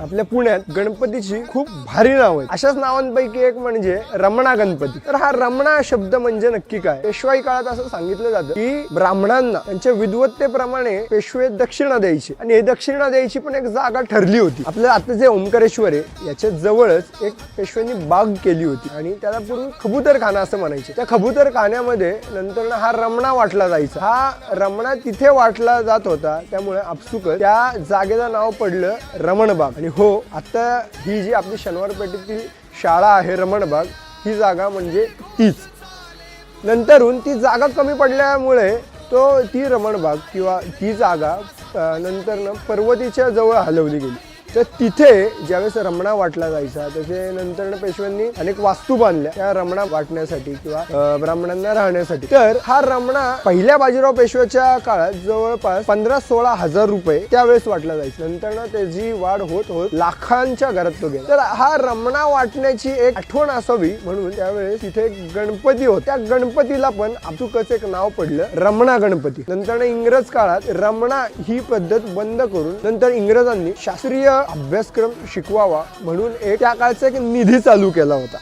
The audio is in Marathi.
आपल्या पुण्यात गणपतीची खूप भारी नाव आहेत. अशाच नावांपैकी एक म्हणजे रमणा गणपती. तर हा रमणा शब्द म्हणजे नक्की काय? पेशवाई काळात असं सांगितलं जातं की ब्राह्मणांना त्यांच्या विद्वत्तेप्रमाणे पेशवे दक्षिणा द्यायची. आणि हे दक्षिणा द्यायची पण एक जागा ठरली होती. आपलं आता जे ओंकारेश्वर आहे याच्या जवळच एक पेशव्यांनी बाग केली होती. आणि त्याला पूर्वी खबुतर खाना असं म्हणायचे. त्या खबुतर खाण्यामध्ये नंतर हा रमणा वाटला जायचा. हा रमणा तिथे वाटला जात होता. त्यामुळे आपसुक त्या जागेचं नाव पडलं रमणबाग आणि हो आत्ता ही जी आपली शनिवार पेठेतील शाळा आहे रमणबाग ही जागा म्हणजे तीच. नंतरून ती जागा कमी पडल्यामुळे तो ती रमणबाग किंवा ती जागा नंतरनं नंतर पर्वतीच्या जवळ हलवली गेली. तर तिथे ज्यावेळेस रमणा वाटला जायचा त्याच्यानंतर पेशव्यांनी अनेक वास्तू बांधल्या त्या रमणा वाटण्यासाठी किंवा ब्राह्मणांना राहण्यासाठी. तर हा रमणा पहिल्या बाजीराव पेशव्याच्या काळात जवळपास पंधरा सोळा हजार रुपये त्यावेळेस वाटला जायचा. नंतर त्याची वाढ होत होत लाखांच्या घरात तो गेला. तर हा रमणा वाटण्याची एक आठवण असावी म्हणून त्यावेळेस तिथे एक गणपती होत. त्या गणपतीला पण अचूकच एक नाव पडलं रमणा गणपती. नंतर इंग्रज काळात रमणा ही पद्धत बंद करून नंतर इंग्रजांनी शास्त्रीय अभ्यासक्रम शिकवावा म्हणून एक त्या काळचा एक निधी चालू केला होता.